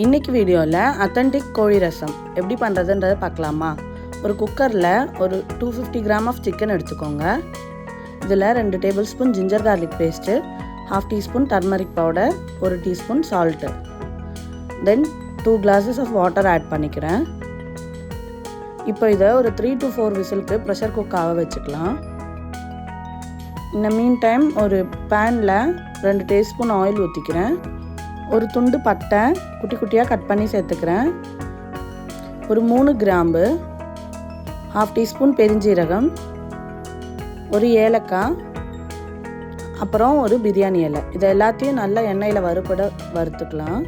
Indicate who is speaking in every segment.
Speaker 1: இன்றைக்கி வீடியோவில் அத்தன்டிக் கோழி ரசம் எப்படி பண்ணுறதுன்றதை பார்க்கலாமா? ஒரு குக்கரில் ஒரு two fifty gram of chicken எடுத்துக்கோங்க. இதில் ரெண்டு tablespoon ginger garlic paste half teaspoon turmeric powder ஒரு teaspoon salt then two glasses of water add பண்ணிக்கிறேன். இப்போ இதை ஒரு த்ரீ டு ஃபோர் விசிலுக்கு ப்ரெஷர் குக்காக வச்சுக்கலாம். இந்த மீன் டைம் ஒரு பேனில் ரெண்டு டீஸ்பூன் ஆயில் ஊற்றிக்கிறேன் ஒரு துண்டு பட்டை குட்டி குட்டியாக கட் பண்ணி சேர்த்துக்கிறேன். ஒரு மூணு கிராம்பு ஹாஃப் டீஸ்பூன் பெருஞ்சீரகம் ஒரு ஏலக்காய் அப்புறம் ஒரு பிரியாணி இலை. இதை எல்லாத்தையும் நல்லா எண்ணெயில் வறுபட வறுத்துக்கலாம்.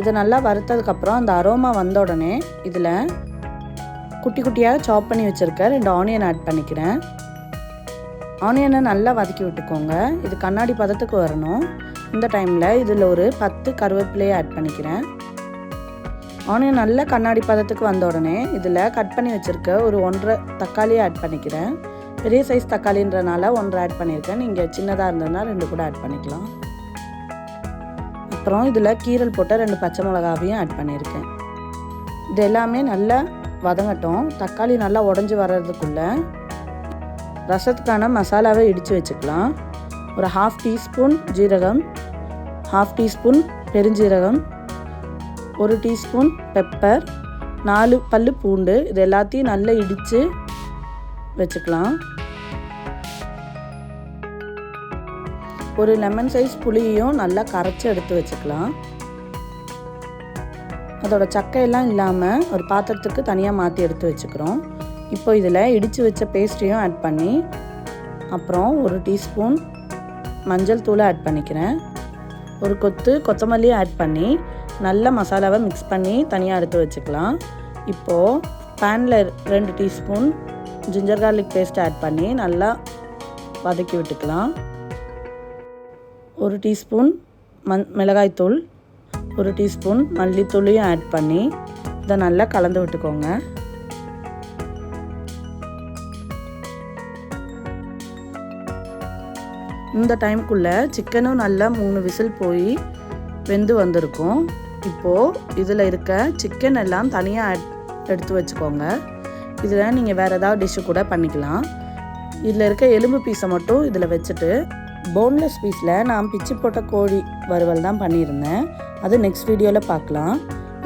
Speaker 1: இதை நல்லா வறுத்ததுக்கப்புறம் அந்த அரோமா வந்த உடனே இதில் குட்டி குட்டியாக சாப் பண்ணி வச்சுருக்க ரெண்டு ஆனியன் ஆட் பண்ணிக்கிறேன். ஆனியனை நல்லா வதக்கி விட்டுக்கோங்க. இது கண்ணாடி பதத்துக்கு வரணும். இந்த டைமில் இதில் ஒரு பத்து கருவேப்பிலையை ஆட் பண்ணிக்கிறேன். ஆனியன் நல்லா கண்ணாடி பதத்துக்கு வந்த உடனே இதில் கட் பண்ணி வச்சுருக்க ஒரு ஒன்றரை தக்காளியை ஆட் பண்ணிக்கிறேன். பெரிய சைஸ் தக்காளின்றனால ஒன்றரை ஆட் பண்ணியிருக்கேன். நீங்கள் சின்னதாக இருந்ததுன்னா ரெண்டு கூட ஆட் பண்ணிக்கலாம். அப்புறம் இதில் கீரல் போட்ட ரெண்டு பச்சை மிளகாவையும் ஆட் பண்ணியிருக்கேன். இது எல்லாமே நல்லா வதங்கட்டும். தக்காளி நல்லா உடஞ்சி வர்றதுக்குள்ளே ரசத்துக்கான மசாலாவை இடித்து வச்சுக்கலாம். ஒரு ஹாஃப் டீஸ்பூன் ஜீரகம் ஹாஃப் டீஸ்பூன் பெருஞ்சீரகம் ஒரு டீஸ்பூன் பெப்பர் நாலு பல் பூண்டு இது எல்லாத்தையும் நல்லா இடித்து வச்சுக்கலாம். ஒரு லெமன் சைஸ் புளியையும் நல்லா கரைச்சி எடுத்து வச்சுக்கலாம். அதோட சக்கையெல்லாம் இல்லாமல் ஒரு பாத்திரத்துக்கு தனியாக மாற்றி எடுத்து வச்சுக்கிறோம். இப்போ இதில் இடித்து வச்ச பேஸ்ட்ரியும் ஆட் பண்ணி அப்புறம் ஒரு டீஸ்பூன் மஞ்சள் தூளை ஆட் பண்ணிக்கிறேன். ஒரு கொத்து கொத்தமல்லி ஆட் பண்ணி நல்ல மசாலாவை மிக்ஸ் பண்ணி தனியாக எடுத்து வச்சுக்கலாம். இப்போது பேனில் ரெண்டு teaspoon ginger garlic paste add பண்ணி நல்லா வதக்கி விட்டுக்கலாம். ஒரு டீஸ்பூன் மண் மிளகாய்த்தூள் ஒரு டீஸ்பூன் மல்லித்தூளையும் ஆட் பண்ணி இதை நல்லா கலந்து விட்டுக்கோங்க. இந்த டைம்குள்ளே சிக்கனும் நல்லா மூணு விசில் போய் வெந்து வந்திருக்கும். இப்போது இதில் இருக்க சிக்கன் எல்லாம் தனியாக எடுத்து வச்சுக்கோங்க. இதில் நீங்கள் வேறு ஏதாவது டிஷ்ஷு கூட பண்ணிக்கலாம். இதில் இருக்க எலும்பு பீஸை மட்டும் இதில் வச்சுட்டு போன்லெஸ் பீஸில் நான் பிச்சு போட்ட கோழி வறுவல் தான் பண்ணியிருந்தேன். அது நெக்ஸ்ட் வீடியோவில் பார்க்கலாம்.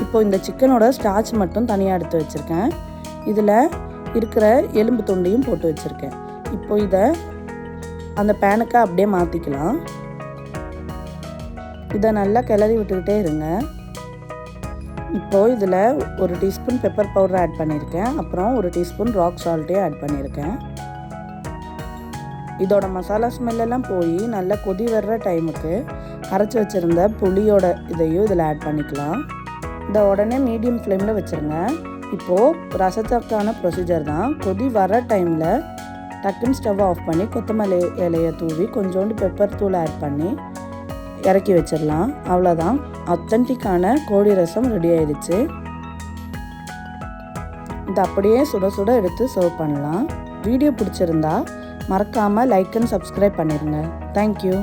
Speaker 1: இப்போ இந்த சிக்கனோட ஸ்டார்ச் மட்டும் தனியாக எடுத்து வச்சுருக்கேன். இதில் இருக்கிற எலும்பு துண்டையும் போட்டு வச்சுருக்கேன். இப்போ இதை அந்த பேனுக்கு அப்படியே மாற்றிக்கலாம் இதை நல்லா கிளறி விட்டுக்கிட்டே இருங்க. இப்போது இதில் ஒரு டீஸ்பூன் பெப்பர் பவுடர் ஆட் பண்ணியிருக்கேன். அப்புறம் ஒரு டீஸ்பூன் ராக் சால்ட்டையும் ஆட் பண்ணியிருக்கேன். இதோட மசாலா ஸ்மெல்லெல்லாம் போய் நல்லா கொதி வர்ற டைமுக்கு அரைச்சி வச்சுருந்த புளியோட இதையும் இதில் ஆட் பண்ணிக்கலாம். இதை உடனே மீடியம் ஃப்ளேமில் வச்சுருங்க. இப்போது ரசத்துக்கான ப்ரொசீஜர் தான். கொதி வர டைமில் டக்குன்னு ஸ்டவ் ஆஃப் பண்ணி கொத்தமல்லி இலையை தூவி கொஞ்சோண்டு பெப்பர் தூள் ஆட் பண்ணி இறக்கி வச்சிடலாம். அவ்வளோதான் அத்தன்டிக்கான கோழி ரசம் ரெடி ஆயிடுச்சு. இது அப்படியே சுட சுட எடுத்து சர்வ் பண்ணலாம். வீடியோ பிடிச்சிருந்தா மறக்காமல் லைக் அண்ட் சப்ஸ்கிரைப் பண்ணிடுங்க தேங்க்யூ